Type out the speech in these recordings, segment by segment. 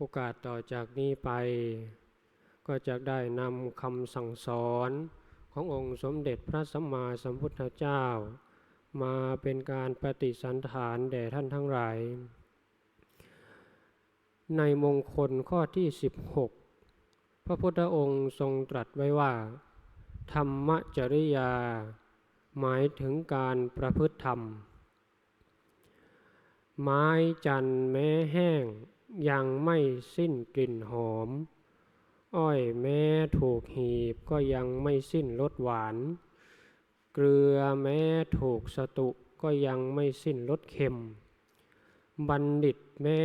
โอกาสต่อจากนี้ไป ก็จะได้นำคำสั่งสอนขององค์สมเด็จพระสัมมาสัมพุทธเจ้า มาเป็นการปฏิสันฐานแด่ท่านทั้งหลาย ในมงคลข้อที่ 16 พระพุทธองค์ทรงตรัสไว้ว่า ธรรมจริยา หมายถึงการประพฤติธรรม ไม้จันแม้แห้ง ยังไม่สิ้นกลิ่นหอม อ้อยแม้ถูกหีบก็ยังไม่สิ้นรสหวาน เกลือแม้ถูกสตุก็ยังไม่สิ้นรสเค็ม บัณฑิตแม้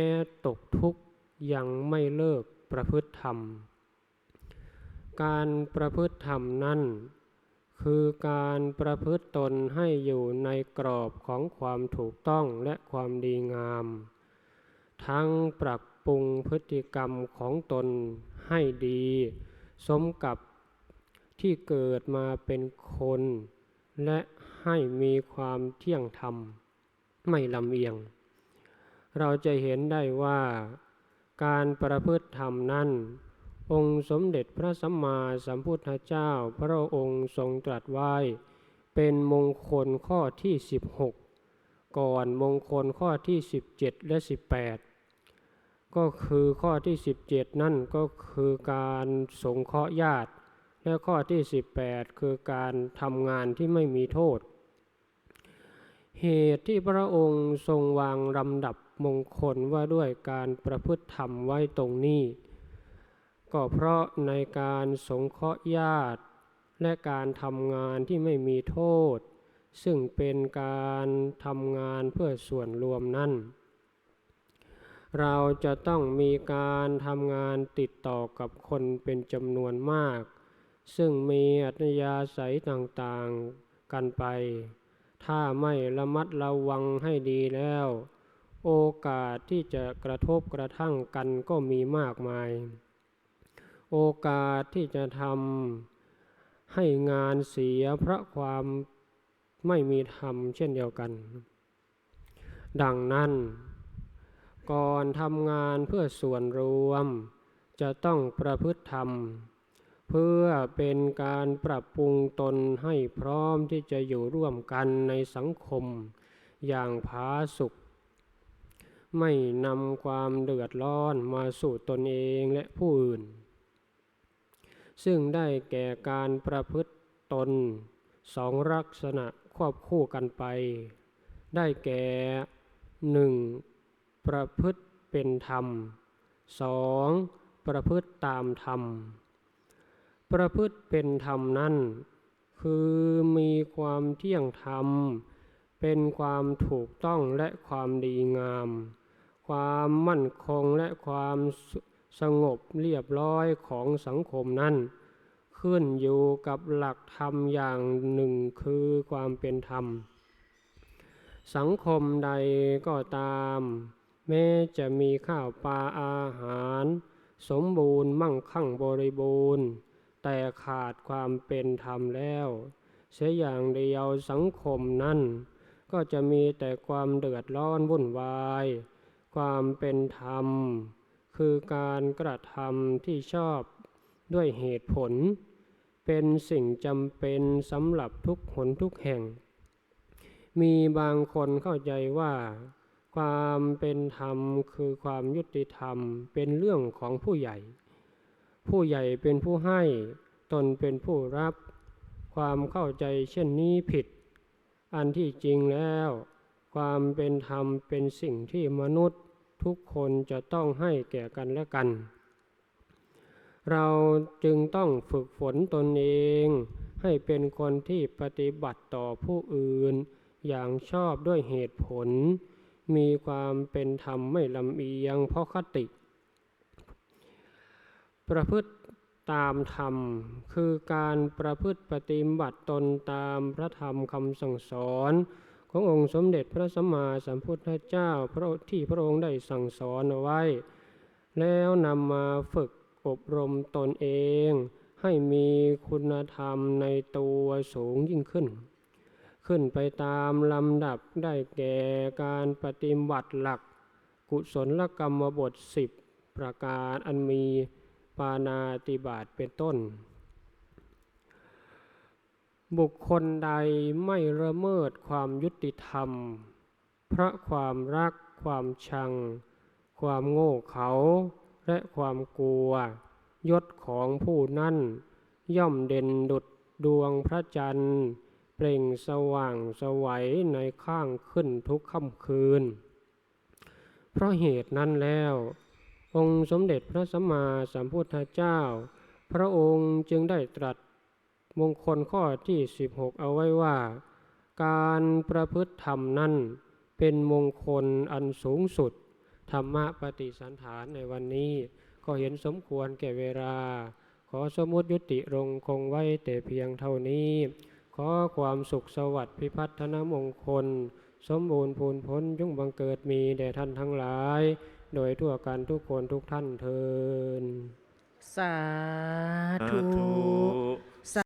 ตกทุกข์ยังไม่เลิกประพฤติธรรม การประพฤติธรรมนั่น คือการประพฤติตนให้อยู่ในกรอบของความถูกต้องและความดีงาม ทั้งปรับปรุงพฤติกรรมของตนให้ดี สมกับที่เกิดมาเป็นคน และให้มีความเที่ยงธรรม ไม่ลำเอียง เราจะเห็นได้ว่าการประพฤติธรรมนั้น องค์สมเด็จพระสัมมาสัมพุทธเจ้าพระองค์ทรงตรัสไว้ เป็นมงคลข้อที่ 16 ก่อนมงคลข้อที่ 17 และ 18 ก็คือข้อที่ 17 นั่นก็คือการสงเคราะห์ญาติ และข้อที่ 18 คือการทำงานที่ไม่มีโทษ เหตุที่พระองค์ทรงวางลำดับมงคลว่าด้วยการประพฤติธรรมไว้ตรงนี้ ก็เพราะในการสงเคราะห์ญาติ และการทำงานที่ไม่มีโทษ ซึ่งเป็นการทำงานเพื่อส่วนรวมนั่นเราจะต้องมีการทำงานติดต่อกับคนเป็นจำนวนมาก ซึ่งมีอัตยาศัยต่างๆกันไป ถ้าไม่ระมัดระวังให้ดีแล้ว โอกาสที่จะกระทบกระทั่งกันก็มีมากมาย โอกาสที่จะทำให้งานเสียเพราะความ ไม่มีธรรมเช่นเดียวกัน ดังนั้น ก่อนทำงานเพื่อส่วนรวม จะต้องประพฤติธรรม เพื่อเป็นการปรับปรุงตนให้พร้อมที่จะอยู่ร่วมกันในสังคมอย่างผาสุกไม่นำความเดือดร้อนมาสู่ตนเองและผู้อื่น ซึ่งได้แก่การประพฤติตนสองลักษณะ ควบคู่กันไป ได้แก่หนึ่งประพฤติเป็นธรรมสองประพฤติตามธรรม ประพฤติเป็นธรรมนั่น คือมีความเที่ยงธรรม เป็นความถูกต้องและความดีงาม ความมั่นคงและความสงบเรียบร้อยของสังคมนั้น ขึ้นอยู่กับหลักธรรมอย่างหนึ่งคือความเป็นธรรม สังคมใดก็ตาม แม้จะมีข้าวปลาอาหาร สมบูรณ์มั่งคั่งบริบูรณ์ แต่ขาดความเป็นธรรมแล้วเสียอย่างเดียวสังคมนั้น ก็จะมีแต่ความเดือดร้อนวุ่นวาย ความเป็นธรรม คือการกระทำที่ชอบด้วยเหตุผล เป็นสิ่งจำเป็นสำหรับทุกหนทุกแห่ง มีบางคนเข้าใจว่า ความเป็นธรรมคือความยุติธรรมเป็นเรื่องของผู้ใหญ่ ผู้ใหญ่เป็นผู้ให้ตนเป็นผู้รับ ความเข้าใจเช่นนี้ผิด อันที่จริงแล้ว ความเป็นธรรมเป็นสิ่งที่มนุษย์ทุกคนจะต้องให้แก่กันและกัน เราจึงต้องฝึกฝนตนเอง ให้เป็นคนที่ปฏิบัติต่อผู้อื่น อย่างชอบด้วยเหตุผล มีความเป็นธรรมไม่ลำเอียงเพราะคติ ประพฤติตามธรรมคือการประพฤติปฏิบัติตนตามพระธรรมคำสั่งสอน ขององค์สมเด็จพระสัมมาสัมพุทธเจ้าพระที่พระองค์ได้สั่งสอนเอาไว้ แล้วนำมาฝึก อบรมตนเองให้มีคุณธรรมในตัวสูงยิ่งขึ้น ขึ้นไปตามลำดับได้แก่การปฏิบัติหลัก กุศลกรรมบทสิบประการอันมีปานาติบาตเป็นต้น บุคคลใดไม่ละเมิดความยุติธรรม เพราะความรักความชัง ความโง่เขลา และความกลัวยศของผู้นั้นย่อมเด่นดุดดวงพระจันทร์ เปล่งสว่างสวัยในข้างขึ้นทุกค่ำคืน เพราะเหตุนั้นแล้ว องค์สมเด็จพระสัมมาสัมพุทธเจ้า พระองค์จึงได้ตรัสมงคลข้อที่ 16 เอาไว้ว่า การประพฤติธรรมนั้นเป็นมงคลอันสูงสุด ธรรมะปฏิสันฐานในวันนี้ ก็เห็นสมควรแก่เวลา ขอสมมติยุติลงคงไว้แต่เพียงเท่านี้ ขอความสุขสวัสดิ์พิพัฒนมงคล สมบูรณ์พูนพ้นยุ่งบังเกิดมีแด่ท่านทั้งหลาย โดยทั่วกันทุกคนทุกท่านเทินสาสาธุธุ